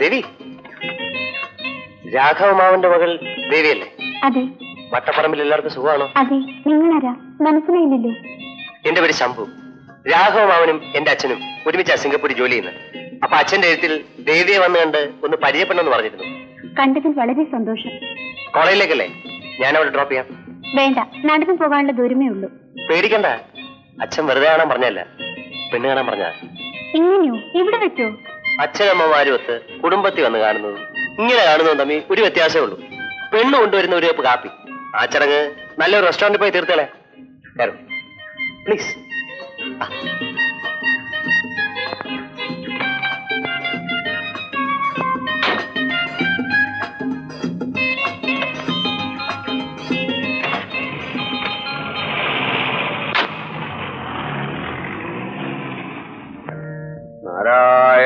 ദേവി. രാഘവ മാവന്റെ മകൾ ദേവിയല്ലേ? അതെ. വട്ടപ്പറമ്പിൽ എല്ലാവർക്കും സുഖമാണോ? അതെ. നിങ്ങളാരാ? മനസ്സിലായില്ലല്ലോ? എന്റെ പേര് ശംഭു. രാഘവ മാവനും എന്റെ അച്ഛനും ഒരുമിച്ച് സിംഗപ്പൂരിൽ ജോലി ചെയ്യുന്നത്. അപ്പൊ അച്ഛന്റെ എഴുത്തിൽ ദേവിയെ വന്ന് കണ്ട് ഒന്ന് പരിചയപ്പെടണമെന്ന് പറഞ്ഞിരുന്നു. കണ്ടതിൽ വളരെ സന്തോഷം. കോളേജിലേക്കല്ലേ? ഞാൻ അവിടെ ഡ്രോപ്പ് ചെയ്യാം. വേണ്ട. നടന്നു പോകാനുള്ള ദൂരമേ ഉള്ളൂ. പേടിക്കണ്ട. അച്ഛൻ വെറുതെ കാണാൻ പറഞ്ഞല്ല. പെണ്ണ് കാണാൻ പറഞ്ഞ. ഇങ്ങനെയോ ഇവിടെ വെച്ചോ അച്ഛനമ്മമാരും ഒത്ത് കുടുംബത്തിൽ വന്ന് കാണുന്നത്. ഇങ്ങനെ കാണുന്നതും തമ്മിൽ ഒരു വ്യത്യാസമേ ഉള്ളൂ. പെണ്ണ് കൊണ്ടുവരുന്ന ഒരു കപ്പ് കാപ്പി. ആ ചടങ്ങ് നല്ലൊരു റെസ്റ്റോറന്റിൽ പോയി തീർത്തല്ലേ പ്ലീസ്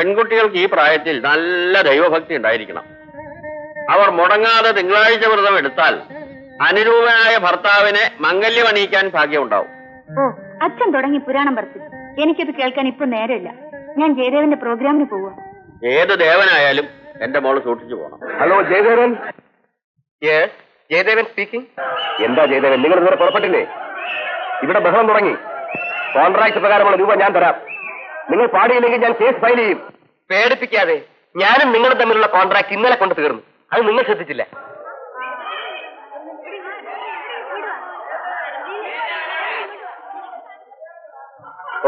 പെൺകുട്ടികൾക്ക് ഈ പ്രായത്തിൽ നല്ല ദൈവഭക്തി ഉണ്ടായിരിക്കണം. അവർ മുടങ്ങാതെ തിങ്കളാഴ്ച വ്രതം എടുത്താൽ അനുരൂപനായ ഭർത്താവിനെ മംഗല്യം അണിയിക്കാൻ ഭാഗ്യമുണ്ടാവും ഓ അച്ഛൻ തുടങ്ങി പുരാണം പറഞ്ഞു എനിക്കത് കേൾക്കാൻ ഇപ്പൊ നേരമില്ല. ഞാൻ ജയദേവന്റെ പ്രോഗ്രാമിന് പോവാ. ഏത് ദേവനായാലും എന്റെ മോൾ സൂക്ഷിച്ചു പോകണം ഹലോ ജയദേവൻ? ജയദേവൻ സ്പീക്കിംഗ് എന്താ ജയദേവൻ? നിങ്ങൾ ഇതുവരെ പുറപ്പെട്ടില്ലേ? ഇവിടെ ബഹളം തുടങ്ങി. കോൺട്രാക്ട് പ്രകാരമുള്ള രൂപ ഞാൻ തരാം. നിങ്ങൾ പാടിയില്ലെങ്കിൽ ഞാൻ കേസ് ഫയൽ ചെയ്യും. പേടിപ്പിക്കാതെ ഞാനും നിങ്ങളും തമ്മിലുള്ള കോൺട്രാക്ട് ഇന്നലെ കൊണ്ട് തീർന്നു. അത് നിങ്ങൾ ശ്രദ്ധിച്ചില്ല.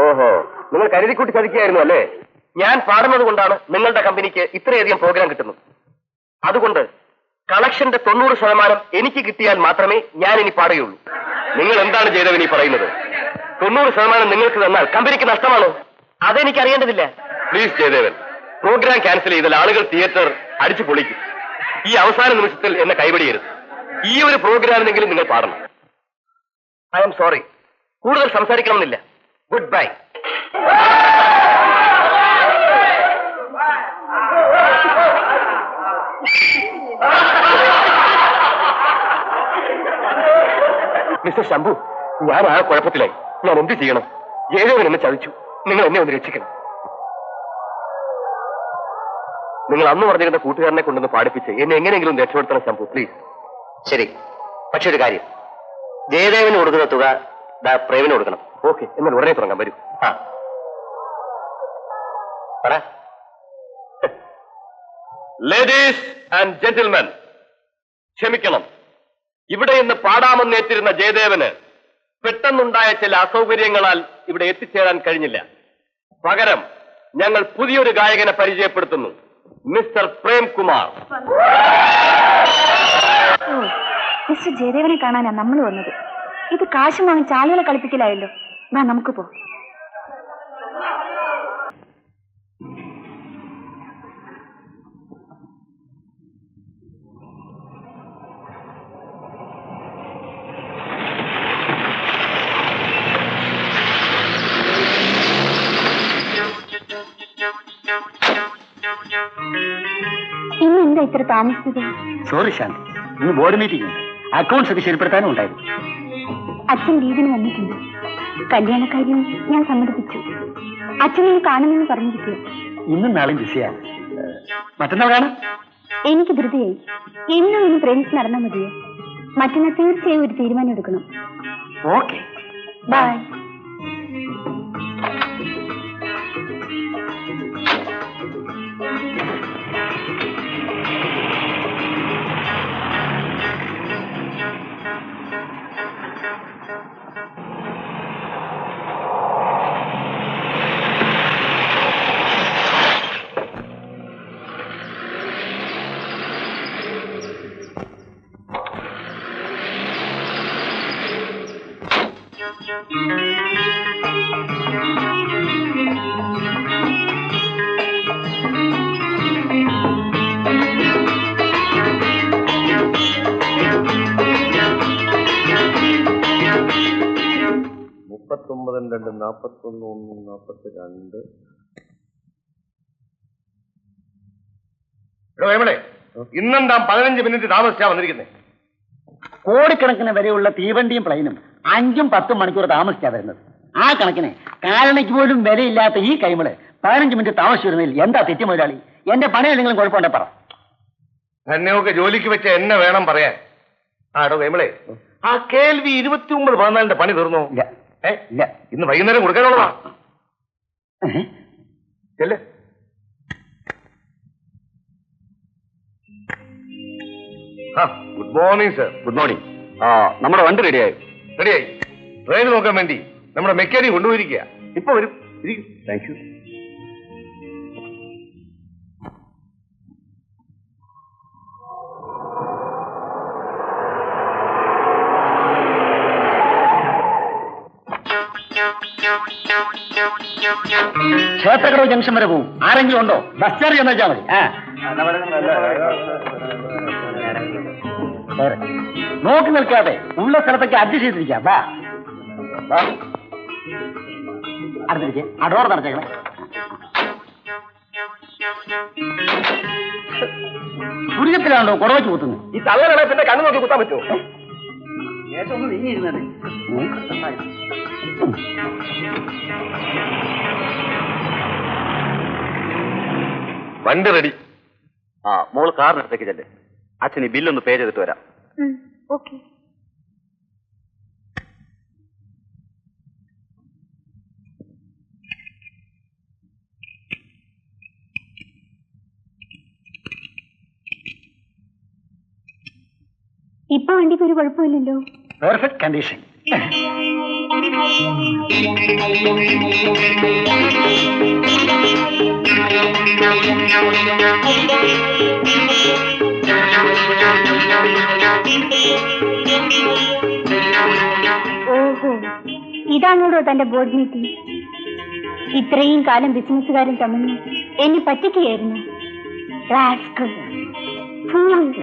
ഓഹോ നിങ്ങൾ കരുതിക്കൂട്ടി ചതിക്കുകയായിരുന്നു അല്ലേ? ഞാൻ പാടുന്നത് കൊണ്ടാണ് നിങ്ങളുടെ കമ്പനിക്ക് ഇത്രയധികം പ്രോഗ്രാം കിട്ടുന്നത്. അതുകൊണ്ട് കളക്ഷന്റെ തൊണ്ണൂറ് ശതമാനം എനിക്ക് കിട്ടിയാൽ മാത്രമേ ഞാൻ ഇനി പാടുകയുള്ളൂ. നിങ്ങൾ എന്താണ് ചെയ്തവൻ ഈ പറയുന്നത്? തൊണ്ണൂറ് ശതമാനം നിങ്ങൾക്ക് തന്നാൽ കമ്പനിക്ക് നഷ്ടമാണോ? അതെനിക്ക് അറിയേണ്ടതില്ല പ്ലീസ് ജയദേവൻ. പ്രോഗ്രാം ക്യാൻസൽ ചെയ്താൽ ആളുകൾ തിയേറ്റർ അടിച്ചു പൊളിക്കും. ഈ അവസാന നിമിഷത്തിൽ എന്നെ കൈപിടിയരുത്. ഈ ഒരു പ്രോഗ്രാമിനെങ്കിലും നിങ്ങൾ പാടണം. ഐ എം സോറി കൂടുതൽ സംസാരിക്കണമെന്നില്ല. ഗുഡ് ബൈ മിസ്റ്റർ ശംഭു ഞാൻ ആ കുഴപ്പത്തിലായി. ഞാൻ എന്ത് ചെയ്യണം? ഏതോ എന്നെ ചതിച്ചു. നിങ്ങൾ എന്നെ ഒന്ന് രക്ഷിക്കണം. നിങ്ങൾ അന്ന് പറഞ്ഞിരുന്ന കൂട്ടുകാരനെ കൊണ്ടൊന്ന് പാടിപ്പിച്ച് എന്നെ എങ്ങനെയെങ്കിലും രക്ഷപ്പെടുത്തണം ശംഭു പ്ലീസ് ശരി. പക്ഷെ ഒരു കാര്യം. ജയദേവന് കൊടുക്കുന്ന തുക പ്രേമിന് കൊടുക്കണം. ഓക്കെ എന്നാൽ ഉടനെ തുടങ്ങാം വരൂ. ആ. പറ. ലേഡീസ് ആൻഡ് ജെന്റിൽമെൻ ക്ഷമിക്കണം. ഇവിടെ ഇന്ന് പാടാമെന്നേറ്റിരുന്ന ജയദേവന് പെട്ടെന്നുണ്ടായ ചില അസൗകര്യങ്ങളാൽ ഇവിടെ എത്തിച്ചേരാൻ കഴിഞ്ഞില്ല. പകരം ഞങ്ങൾ പുതിയൊരു ഗായകനെ പരിചയപ്പെടുത്തുന്നു. മിസ്റ്റർ പ്രേംകുമാർ. മിസ്റ്റർ ജയദേവനെ കാണാനാ നമ്മൾ വന്നത്. ഇത് കാശ് വാങ്ങിച്ച ആളുകളെ കളിപ്പിക്കലായല്ലോ. വാ നമുക്ക് പോ. ഇത്ര താമസിച്ചത്? സോറി ശാന്തി ഇന്ന് ബോർഡ് മീറ്റിംഗ് ഉണ്ട്. അക്കൗണ്ട്സ് ഒക്കെ ശരിപ്പെടുത്താനും ഉണ്ടായിരുന്നു. അച്ഛൻ ലീവിന് വന്നിട്ടുണ്ട്. കല്യാണക്കാര്യം ഞാൻ സമ്മതിപ്പിച്ചു. അച്ഛനെ കാണുമെന്ന് പറഞ്ഞിരിക്കും ഇന്നും നാളെയും ബിസിയാണ്. മറ്റന്നാൾ കാണാം എനിക്ക് ധൃതിയായി. എന്നും ഇന്ന് പ്രേമിച്ച് നടന്നാൽ മതിയോ? മറ്റന്നാൾ തീർച്ചയായും ഒരു തീരുമാനം എടുക്കണം. ഓക്കെ ബൈ മുപ്പത്തൊമ്പതും നാൽപ്പത്തൊന്ന് ഒന്ന് നാൽപ്പത്തി രണ്ട് വേമളെ ഇന്നെന്താ പതിനഞ്ച് മിനിറ്റ് താമസിച്ചാ വന്നിരിക്കുന്നേ? കോടിക്കണക്കിന് വരെയുള്ള തീവണ്ടിയും പ്ലെയിനും അഞ്ചും പത്തും മണിക്കൂർ താമസിച്ചാ വരുന്നത്. ആ കണക്കിന് കാരണയ്ക്ക് പോലും വിലയില്ലാത്ത ഈ കൈമൾ പതിനഞ്ച് മിനിറ്റ് താമസിച്ചു വരുന്നതിൽ എന്താ തെറ്റി മുതലാളി? എന്റെ പണി എന്തെങ്കിലും കുഴപ്പമുണ്ടെ പറ. എന്നെയൊക്കെ ജോലിക്ക് വെച്ച എന്നെ വേണം പറയാൻ. ആടോ വേമളെ ആ കേൾവി ഇരുപത്തി ഒമ്പത് പതിനാലിന്റെ പണി തീർന്നു? ഇല്ല. ഏ ഇല്ല. ഇന്ന് വൈകുന്നേരം കൊടുക്കാനുള്ളതാ? ചെല്ലേ. Good morning sir good morning ആ നമ്മുടെ വണ്ടി റെഡിയായി റെഡിയായി ട്രെയിൻ നോക്കാൻ വേണ്ടി നമ്മുടെ മെക്കാനിക് കൊണ്ടുപോയിരിക്കുക ഇപ്പൊ വരും. താങ്ക് യു ക്ഷേത്രക്കടവ് ജംഗ്ഷൻ വരെ പോകും ആരെങ്കിലും ഉണ്ടോ? ബസ് ചാർജ് എന്ന് വെച്ചാൽ മതി നോക്കി നിൽക്കാതെ ഉള്ള സ്ഥലത്തേക്ക് അഡ്ജസ്റ്റ് ചെയ്തിരിക്കാം. വാ. അടുത്തിരിക്കേ അടുത്തിരിക്കെ. ആ ഡോർ നടച്ചേക്കണേ ദുരിതത്തിലാണോ കുടവച്ച് കുത്തുന്നത്? ഈ തള്ളകളെ പിന്നെ കണ്ണു നോക്കി കുത്താൻ പറ്റുമോ? ഏറ്റവും നീങ്ങിയിരുന്നത് വണ്ടി റെഡി. ആ മോൾ കാറിനടുത്തേക്ക് ചെല്ലേ. അച്ഛൻ ഈ ബില്ലൊന്ന് പേ ചെയ്തിട്ട് വരാം. ഓക്കെ. ഇപ്പൊ വണ്ടിക്ക് ഒരു കുഴപ്പമില്ലല്ലോ. പെർഫെക്റ്റ് കണ്ടീഷൻ ഇതാണോടോ തന്റെ ബോർഡ് മീറ്റിംഗ് ഇത്രയും കാലം ബിസിനസ്സുകാരൻ തമ്മിൽ എന്നെ പറ്റിക്കുകയായിരുന്നു. Fool.